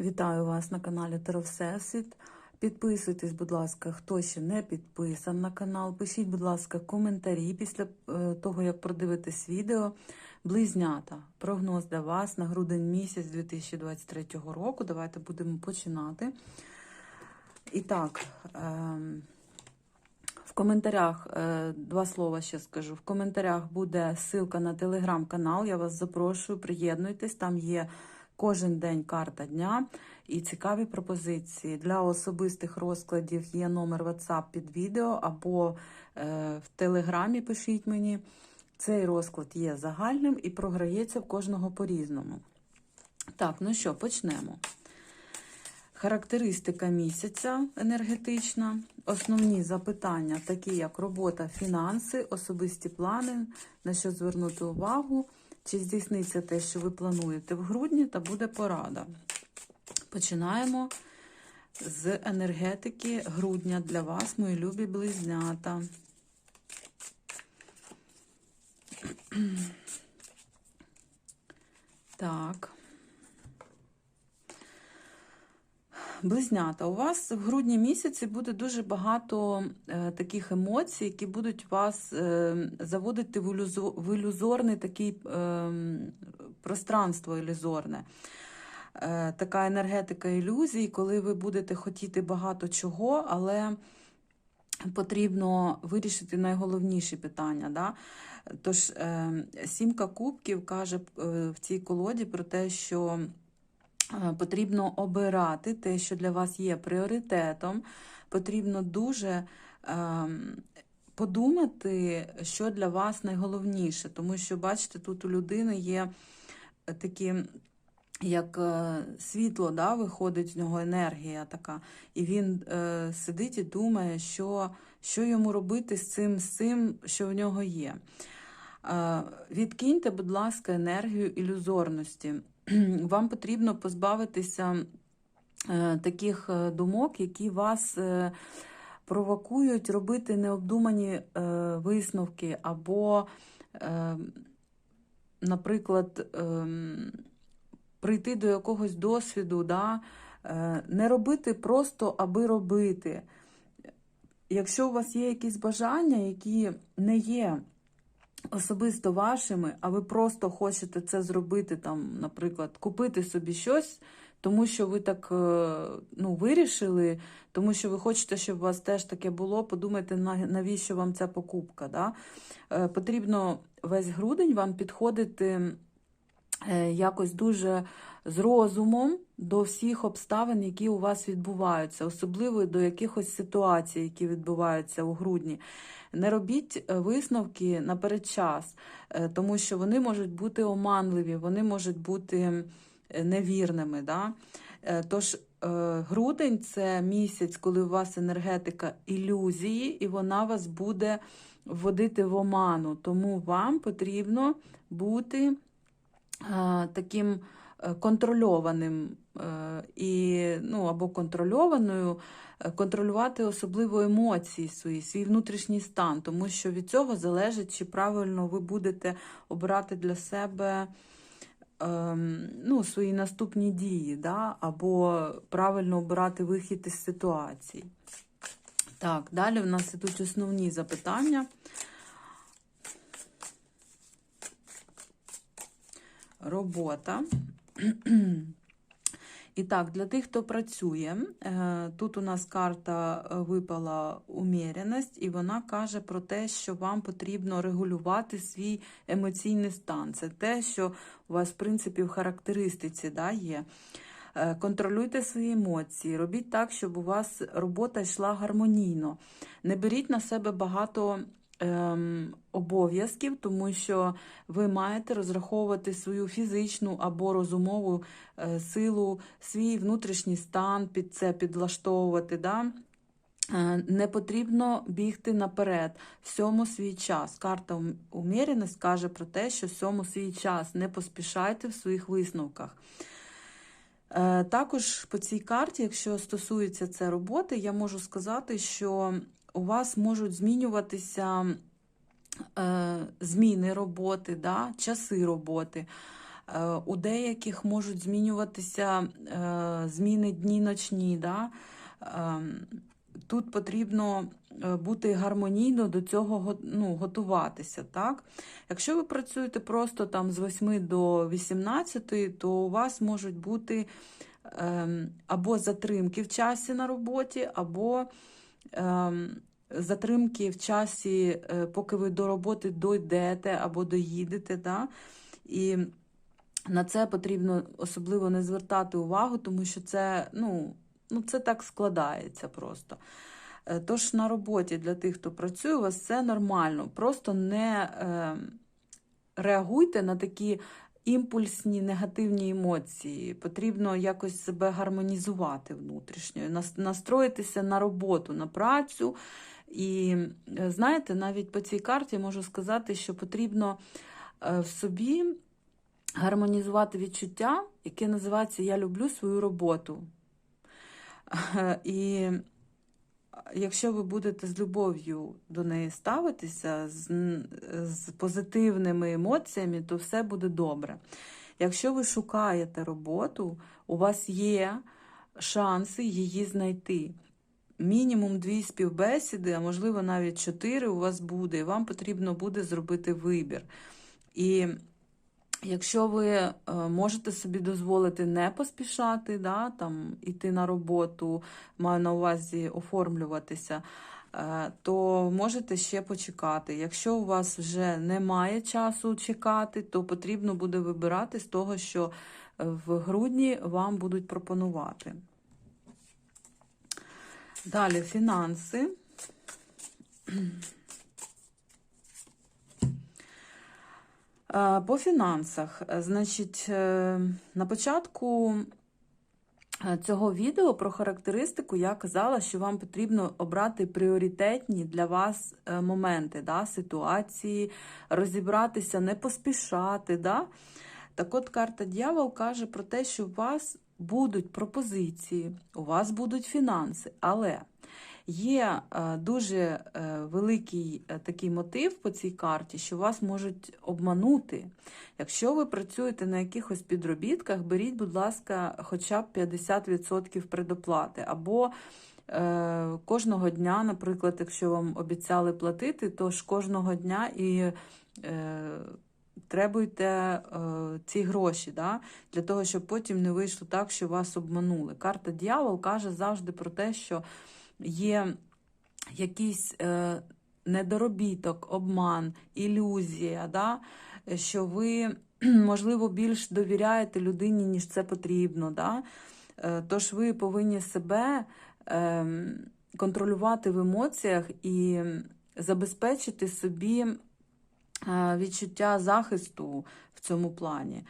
Вітаю вас на каналі Таро Всесвіт. Підписуйтесь, будь ласка, хто ще не підписан на канал. Пишіть, будь ласка, коментарі після е, того, як продивитесь відео. Близнята. Прогноз для вас на грудень місяць 2023 року. Давайте будемо починати. І так, ем, в коментарях е, два слова ще скажу. В коментарях буде ссылка на телеграм-канал. Я вас запрошую, приєднуйтесь. Там є кожен день карта дня і цікаві пропозиції. Для особистих розкладів є номер WhatsApp під відео або е, в телеграмі пишіть мені. Цей розклад є загальним і програється в кожного по-різному. Так, ну що, почнемо. Характеристика місяця енергетична, основні запитання, такі як робота, фінанси, особисті плани, на що звернути увагу, чи здійсниться те, що ви плануєте в грудні, та буде порада. Починаємо з енергетики грудня для вас, мої любі близнята. Так. Близнята, у вас в грудні місяці буде дуже багато е, таких емоцій, які будуть вас е, заводити в, ілюзо, в ілюзорне такий е, пространство ілюзорне. Е, така енергетика ілюзій, коли ви будете хотіти багато чого, але потрібно вирішити найголовніші питання. Да? Тож, е, сімка кубків каже в цій колоді про те, що Потрібно обирати те, що для вас є пріоритетом. Потрібно дуже е, подумати, що для вас найголовніше. Тому що, бачите, тут у людини є такі. Як е, світло да, виходить з нього енергія така, і він е, сидить і думає, що що йому робити з цим, з цим, що в нього є. Відкиньте, будь ласка, енергію ілюзорності вам потрібно позбавитися е, таких е, думок, які вас е, провокують робити необдумані висновки, або, наприклад, прийти до якогось досвіду, да? не робити просто, аби робити. Якщо у вас є якісь бажання, які не є особисто вашими, а ви просто хочете це зробити, там, наприклад, купити собі щось, тому що ви так е, ну, вирішили, тому що ви хочете, щоб у вас теж таке було, подумайте, навіщо вам ця покупка. Да? Е, потрібно весь грудень вам підходити якось дуже з розумом до всіх обставин, які у вас відбуваються, особливо до якихось ситуацій, які відбуваються у грудні. Не робіть е, висновки наперед час, е, тому що вони можуть бути оманливі, вони можуть бути невірними. Да? Е, тож, грудень це місяць, коли у вас енергетика ілюзії, і вона вас буде вводити в оману. Тому вам потрібно бути таким контрольованим і, ну, або контрольованою контролювати особливо емоції свої, свій внутрішній стан, тому що від цього залежить, чи правильно ви будете обирати для себе ем, ну, свої наступні дії, да? або правильно обирати вихід із ситуації. Так, далі в нас ідуть основні запитання. Робота. І так, для тих, хто працює, е, тут у нас карта е, випала уміреність, і вона каже про те, що вам потрібно регулювати свій емоційний стан. Це те, що у вас, в принципі, в характеристиці да, є. Е, контролюйте свої емоції, робіть так, щоб у вас робота йшла гармонійно. Не беріть на себе багато ем, обов'язків, тому що ви маєте розраховувати свою фізичну або розумову е, силу, свій внутрішній стан під це підлаштовувати. Да? Е, не потрібно бігти наперед, всьому свій час. Карта уміреність каже про те, що всьому свій час. Не поспішайте в своїх висновках. Е, також по цій карті, якщо стосується це роботи, я можу сказати, що у вас можуть змінюватися е, зміни роботи, да, часи роботи. Е, У деяких можуть змінюватися е, зміни дні ночні. Да? Ем, Тут потрібно е, бути гармонійно до цього ну, готуватися. Так? Якщо ви працюєте просто там з 8 до 18, то у вас можуть бути ем, або затримки в часі на роботі, або ем, затримки в часі, е, поки ви до роботи дойдете або доїдете. Да? І на це потрібно особливо не звертати увагу, тому що це, ну, ну, це так складається просто. Е, Тож на роботі для тих, хто працює, у вас це нормально. Просто не е, реагуйте на такі імпульсні негативні емоції. Потрібно якось себе гармонізувати внутрішньо, настроїтися на роботу, на працю. І е, знаєте, навіть по цій карті можу сказати, що потрібно е, в собі гармонізувати відчуття, яке називається Я люблю свою роботу. І якщо ви будете з любов'ю до неї ставитися, з, з позитивними емоціями, то все буде добре. Якщо ви шукаєте роботу, у вас є шанси її знайти. Мінімум дві співбесіди, а можливо навіть чотири у вас буде, і вам потрібно буде зробити вибір. І Якщо ви е, можете собі дозволити не поспішати, да, там, іти на роботу, маю на увазі оформлюватися, е, то можете ще почекати. Якщо у вас вже немає часу чекати, то потрібно буде вибирати з того, що е, в грудні вам будуть пропонувати. Далі фінанси. Е, По фінансах, значить, е, на початку е, цього відео про характеристику я казала, що вам потрібно обрати пріоритетні для вас моменти, да, ситуації, розібратися, не поспішати. Да? Так от карта дьявол каже про те, що у вас будуть пропозиції, у вас будуть фінанси, але Є е, дуже е, великий е, такий мотив по цій карті, що вас можуть обманути. Якщо ви працюєте на якихось підробітках, беріть, будь ласка, хоча б 50% предоплати. Або кожного дня, наприклад, якщо вам обіцяли платити, то ж кожного дня і требуйте е, ці гроші, да? для того, щоб потім не вийшло так, що вас обманули. Карта дьявол каже завжди про те, що є якийсь е, недоробіток, обман, ілюзія, да? що ви, можливо, більш довіряєте людині, ніж це потрібно. Да? Е, Тож ви повинні себе е, контролювати в емоціях і забезпечити собі відчуття захисту в цьому плані.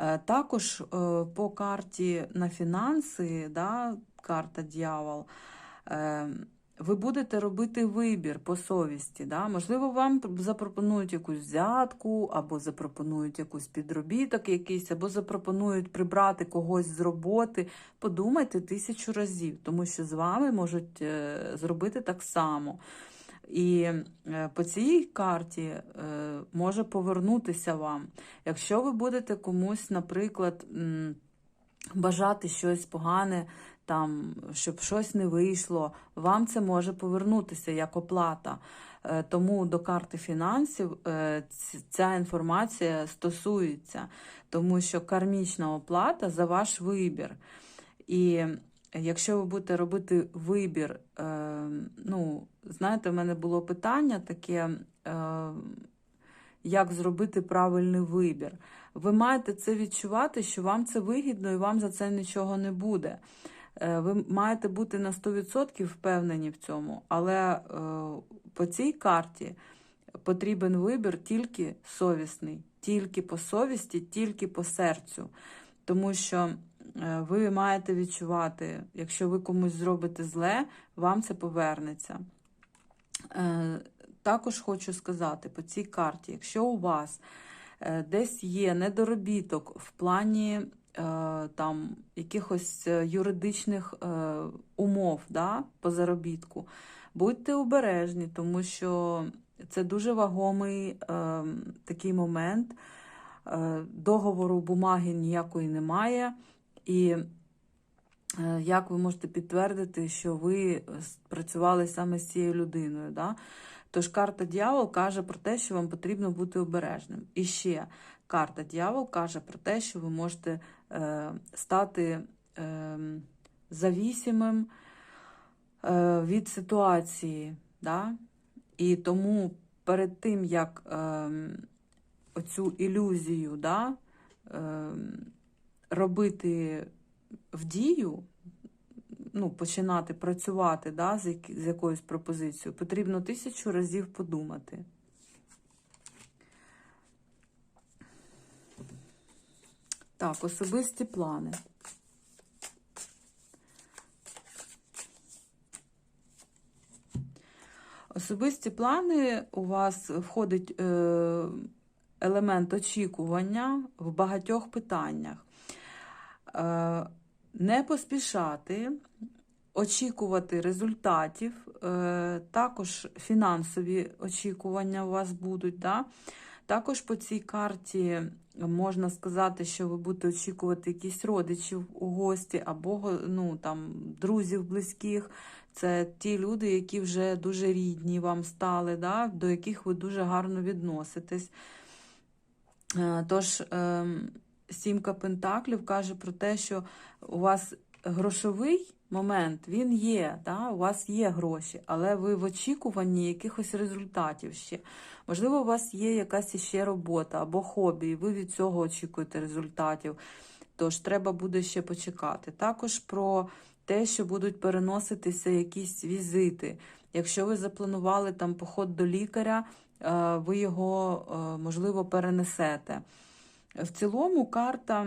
Е, Також е, по карті на фінанси, да, карта дьявол, е, ви будете робити вибір по совісті. Да? Можливо, вам запропонують якусь взятку, або запропонують якусь підробіток якийсь, або запропонують прибрати когось з роботи. Подумайте тисячу разів, тому що з вами можуть е, зробити так само. І е, по цій карті е, може повернутися вам. Якщо ви будете комусь, наприклад, бажати щось погане, там, щоб щось не вийшло, вам це може повернутися як оплата. Е, Тому до карти фінансів ця інформація стосується, тому що кармічна оплата за ваш вибір. І якщо ви будете робити вибір, е, ну, знаєте, в мене було питання таке, е, як зробити правильний вибір. Ви маєте це відчувати, що вам це вигідно і вам за це нічого не буде. Е, Ви маєте бути на 100% впевнені в цьому, але по цій карті потрібен вибір тільки совісний, тільки по совісті, тільки по серцю. Тому що ви маєте відчувати, якщо ви комусь зробите зле, вам це повернеться. Е, Також хочу сказати по цій карті, якщо у вас е, десь є недоробіток в плані е, там якихось е, юридичних е, умов да, по заробітку, будьте обережні, тому що це дуже вагомий е, такий момент. е, договору бумаги ніякої немає. І е, як ви можете підтвердити, що ви працювали саме з цією людиною? Да? Тож карта дьявол каже про те, що вам потрібно бути обережним. І ще карта дьявол каже про те, що ви можете е, стати е, завісимим е, від ситуації. Да? І тому перед тим, як е, оцю ілюзію да, е, робити в дію, ну, починати працювати да, з, які, з якоюсь пропозицією, потрібно тисячу разів подумати. Так, особисті плани. Особисті плани у вас входить е, елемент очікування в багатьох питаннях. Е, не поспішати, очікувати результатів, е, також фінансові очікування у вас будуть. Да? Також по цій карті можна сказати, що ви будете очікувати якісь родичів у гості або ну, там, друзів близьких. Це ті люди, які вже дуже рідні вам стали, да? до яких ви дуже гарно відноситесь. Е, Тож, ем, сімка Пентаклів каже про те, що у вас грошовий момент, він є, да? у вас є гроші, але ви в очікуванні якихось результатів ще. Можливо, у вас є якась іще робота або хобі, і ви від цього очікуєте результатів. Тож треба буде ще почекати. Також про те, що будуть переноситися якісь візити. Якщо ви запланували там поход до лікаря, е, ви його, е, можливо, перенесете. В цілому карта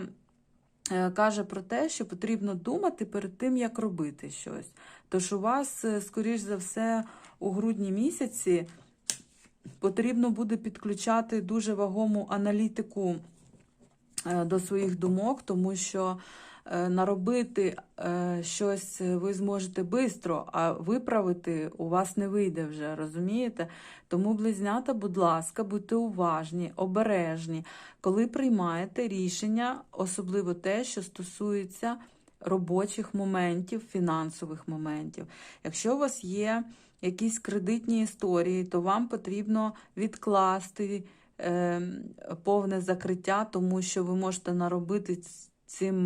е, каже про те, що потрібно думати перед тим, як робити щось. Тож у вас, скоріш за все, у грудні місяці потрібно буде підключати дуже вагому аналітику до своїх думок, тому що наробити щось ви зможете швидко, а виправити у вас не вийде вже, розумієте? Тому, близнята, будь ласка, будьте уважні, обережні, коли приймаєте рішення, особливо те, що стосується робочих моментів, фінансових моментів. Якщо у вас є якісь кредитні історії, то вам потрібно відкласти е, повне закриття, тому що ви можете наробити цим,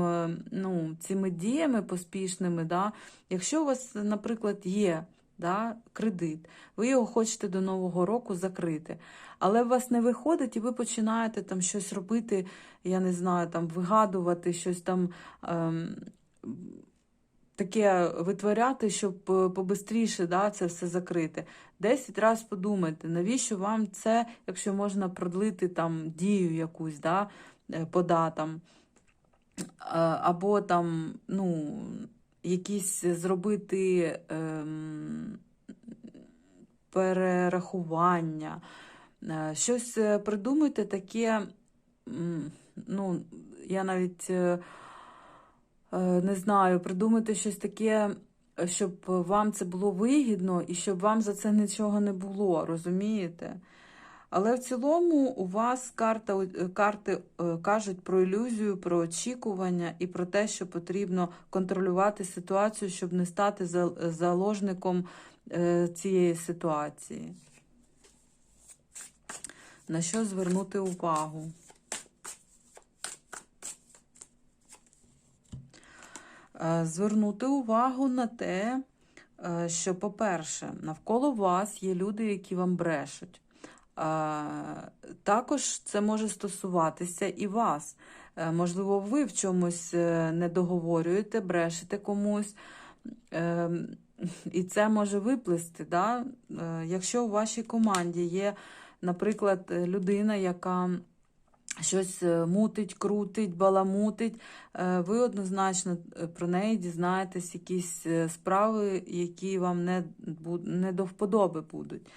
ну, цими діями поспішними. Да? Якщо у вас, наприклад, є да, кредит, ви його хочете до Нового року закрити, але у вас не виходить, і ви починаєте там щось робити, я не знаю, там вигадувати, щось там. Ем, Таке витворяти, щоб побистріше да, це все закрити. Десять разів подумайте, навіщо вам це, якщо можна продлити там дію якусь да, по датам або там, ну, якісь зробити ем, перерахування, е, щось е, придумайте таке, ну, я навіть е, не знаю, придумайте щось таке, щоб вам це було вигідно і щоб вам за це нічого не було, розумієте? Але в цілому у вас карта, е, карти е, кажуть про ілюзію, про очікування і про те, що потрібно контролювати ситуацію, щоб не стати заложником е, цієї ситуації. На що звернути увагу? Звернути увагу на те, що, по-перше, навколо вас є люди, які вам брешуть. Також це може стосуватися і вас. Е, можливо, ви в чомусь е, не договорюєте, брешете комусь, ем, і це може виплисти. Да? Е, якщо у вашій команді є, наприклад, людина, яка щось мутить, крутить, баламутить, ви однозначно про неї дізнаєтесь якісь справи, які вам не, не до вподоби будуть.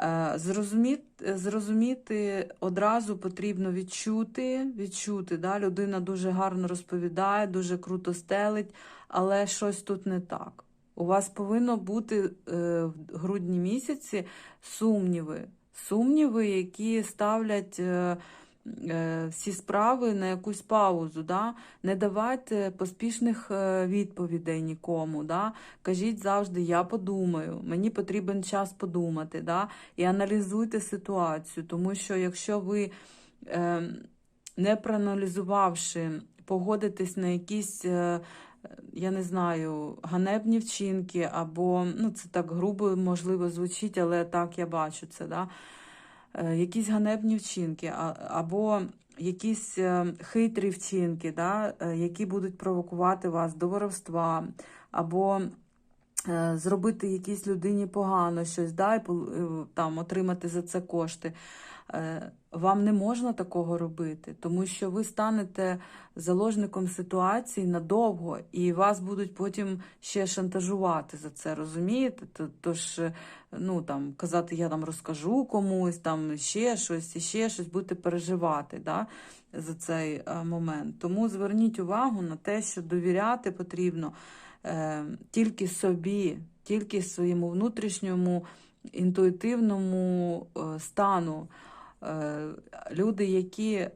Е, зрозуміти зрозуміти одразу потрібно відчути. відчути, да? Людина дуже гарно розповідає, дуже круто стелить, але щось тут не так. У вас повинно бути е, в грудні місяці сумніви, сумніви, які ставлять е, всі справи на якусь паузу. Да? Не давайте поспішних е, відповідей нікому. Да? Кажіть завжди, я подумаю, мені потрібен час подумати. Да? І аналізуйте ситуацію, тому що якщо ви, е, не проаналізувавши, погодитесь на якісь. е, я не знаю, ганебні вчинки, або ну це так грубо, можливо, звучить, але так я бачу це. Да? Е, Якісь ганебні вчинки, або якісь е, хитрі вчинки, да? е, які будуть провокувати вас до воровства, або зробити якійсь людині погано щось, да? і там, отримати за це кошти. Е, Вам не можна такого робити, тому що ви станете заложником ситуації надовго, і вас будуть потім ще шантажувати за це, розумієте? Тож, е, ну там казати, я там розкажу комусь, там ще щось, і ще щось, будете переживати да, за цей е, момент. Тому зверніть увагу на те, що довіряти потрібно е, тільки собі, тільки своєму внутрішньому інтуїтивному стану. Е, люди, які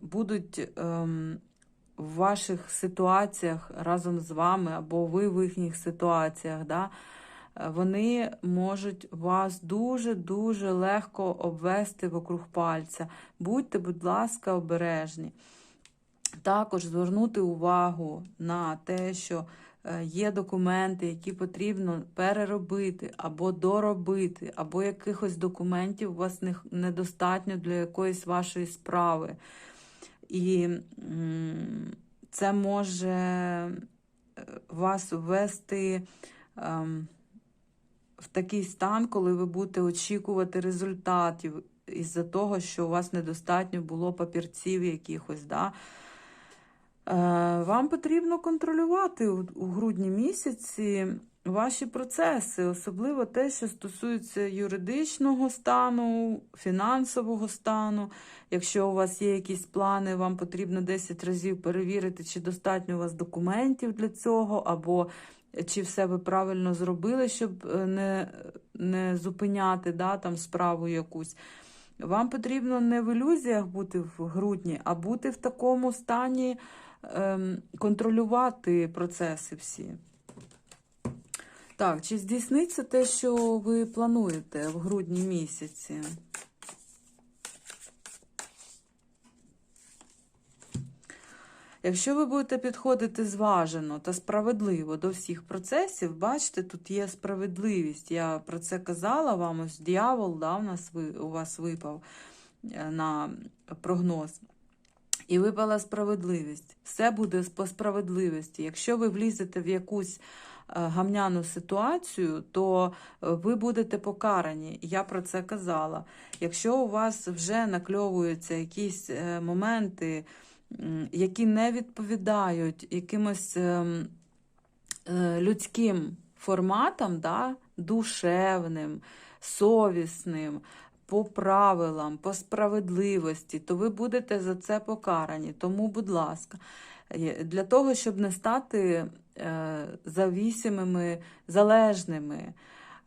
будуть ем, в ваших ситуаціях разом з вами, або ви в їхніх ситуаціях, да, е, вони можуть вас дуже-дуже легко обвести вокруг пальця. Будьте, будь ласка, обережні. Також звернути увагу на те, що є документи, які потрібно переробити або доробити, або якихось документів у вас недостатньо для якоїсь вашої справи. І це може е, вас ввести ем, в такий стан, коли ви будете очікувати результатів із-за того, що у вас недостатньо було папірців якихось. Да? Е, Вам потрібно контролювати у, грудні місяці ваші процеси, особливо те, що стосується юридичного стану, фінансового стану. Якщо у вас є якісь плани, вам потрібно 10 разів перевірити, чи достатньо у вас документів для цього, або чи все ви правильно зробили, щоб е, не, не зупиняти да, там, справу якусь. Вам потрібно не в ілюзіях бути в грудні, а бути в такому стані контролювати процеси всі. Так, чи здійсниться те, що ви плануєте в грудні місяці? Якщо ви будете підходити зважено та справедливо до всіх процесів, бачите, тут є справедливість. Я про це казала вам, ось дьявол да, у, нас, у вас випав е, на прогноз. І випала справедливість. Все буде по справедливості. Якщо ви влізете в якусь е, гамняну ситуацію, то е, ви будете покарані. Я про це казала. Якщо у вас вже накльовуються якісь е, моменти, які не відповідають якимось ем, людським форматам, да, душевним, совісним, по правилам, по справедливості, то ви будете за це покарані. Тому, будь ласка, для того, щоб не стати е, завісимими, залежними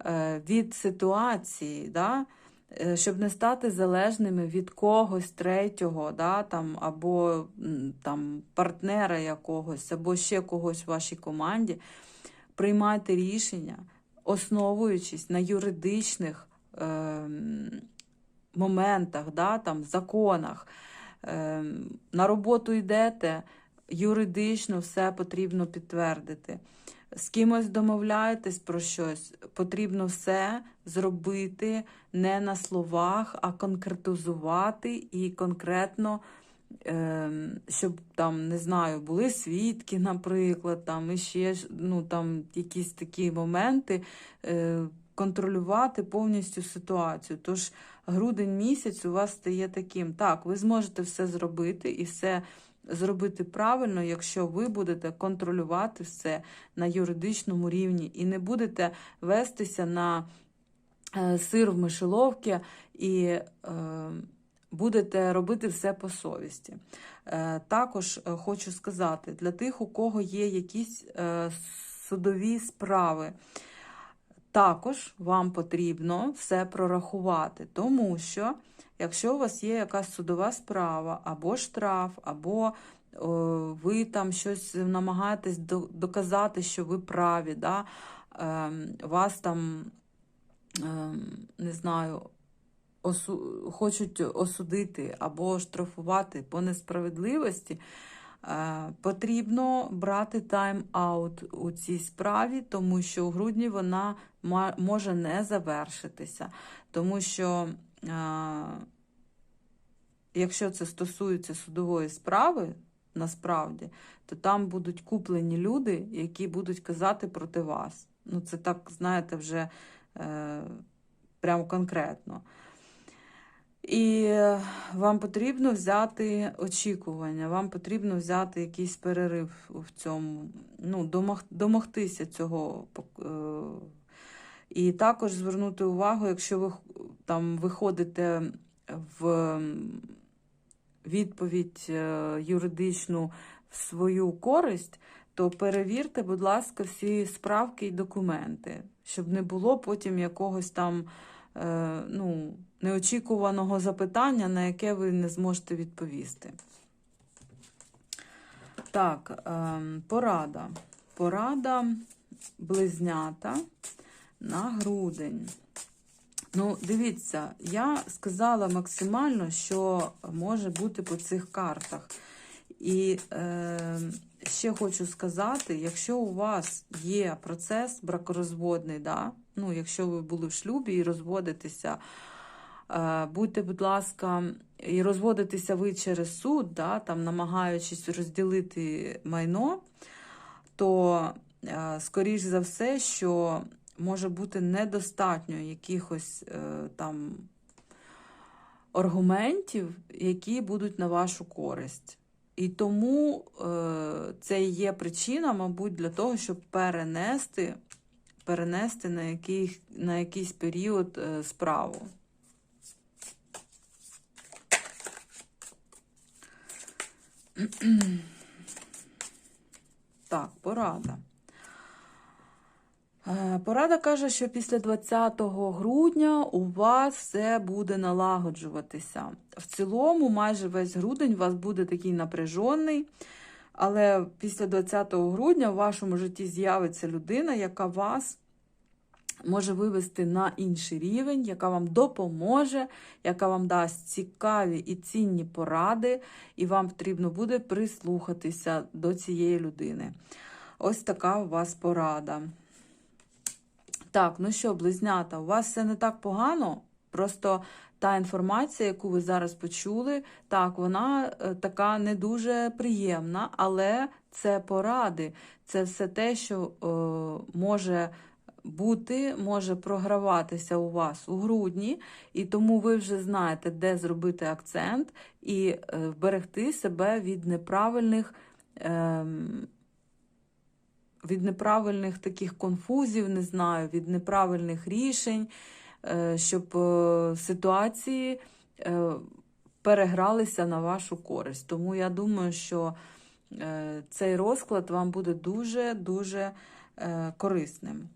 е, від ситуації, да, е, щоб не стати залежними від когось третього, да, там, або там, партнера якогось, або ще когось в вашій команді, приймайте рішення, основуючись на юридичних ем, моментах, да, там, законах. Ем, на роботу йдете, юридично все потрібно підтвердити. З кимось домовляєтесь про щось, потрібно все зробити не на словах, а конкретизувати і конкретно, ем, щоб там, не знаю, були свідки, наприклад, там і ще ну, там, якісь такі моменти, е, контролювати повністю ситуацію. Тож грудень місяць у вас стає таким. Так, ви зможете все зробити і все зробити правильно, якщо ви будете контролювати все на юридичному рівні і не будете вестися на е, сир в мишеловки і е, будете робити все по совісті. Е, Також е, хочу сказати, для тих, у кого є якісь е, судові справи, також вам потрібно все прорахувати, тому що якщо у вас є якась судова справа, або штраф, або о, ви там щось намагаєтесь доказати, що ви праві, да? ем, вас там, ем, не знаю, осу... хочуть осудити або штрафувати по несправедливості, е, потрібно брати тайм-аут у цій справі, тому що у грудні вона може не завершитися. Тому що, е, якщо це стосується судової справи, насправді, то там будуть куплені люди, які будуть казати проти вас. Ну, це так, знаєте, вже е, прямо конкретно. І е, вам потрібно взяти очікування, вам потрібно взяти якийсь перерив в цьому, ну, домог, домогтися цього. е, І також звернути увагу, якщо ви там виходите в відповідь е, юридичну в свою користь, то перевірте, будь ласка, всі справки і документи, щоб не було потім якогось там ну, неочікуваного запитання, на яке ви не зможете відповісти. Так, ем, порада. Порада близнята на грудень. Ну, дивіться, я сказала максимально, що може бути по цих картах. І е, ще хочу сказати: якщо у вас є процес бракорозводний, да, ну, якщо ви були в шлюбі і розводитеся, будьте, будь ласка, і розводитеся ви через суд, да, там, намагаючись розділити майно, то, е, скоріш за все, що може бути недостатньо якихось е, там аргументів, які будуть на вашу користь. І тому е, це є причина, мабуть, для того, щоб перенести, перенести на, який, на якийсь період е, справу. Так, порада. Е, Порада каже, що після 20 грудня у вас все буде налагоджуватися. В цілому, майже весь грудень у вас буде такий напряжений, але після 20 грудня в вашому житті з'явиться людина, яка вас може вивести на інший рівень, яка вам допоможе, яка вам дасть цікаві і цінні поради, і вам потрібно буде прислухатися до цієї людини. Ось така у вас порада. Так, ну що, близнята, у вас все не так погано. Просто та інформація, яку ви зараз почули, так, вона е, така не дуже приємна, але це поради. Це все те, що е, може бути, може програватися у вас у грудні, і тому ви вже знаєте, де зробити акцент і е, вберегти себе від неправильних. ем, від неправильних таких конфузів, не знаю, від неправильних рішень, е, щоб е, ситуації перегралися на вашу користь. Тому я думаю, що цей розклад вам буде дуже-дуже корисним.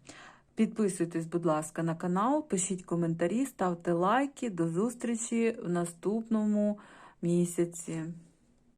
Підписуйтесь, будь ласка, на канал, пишіть коментарі, ставте лайки. До зустрічі в наступному місяці.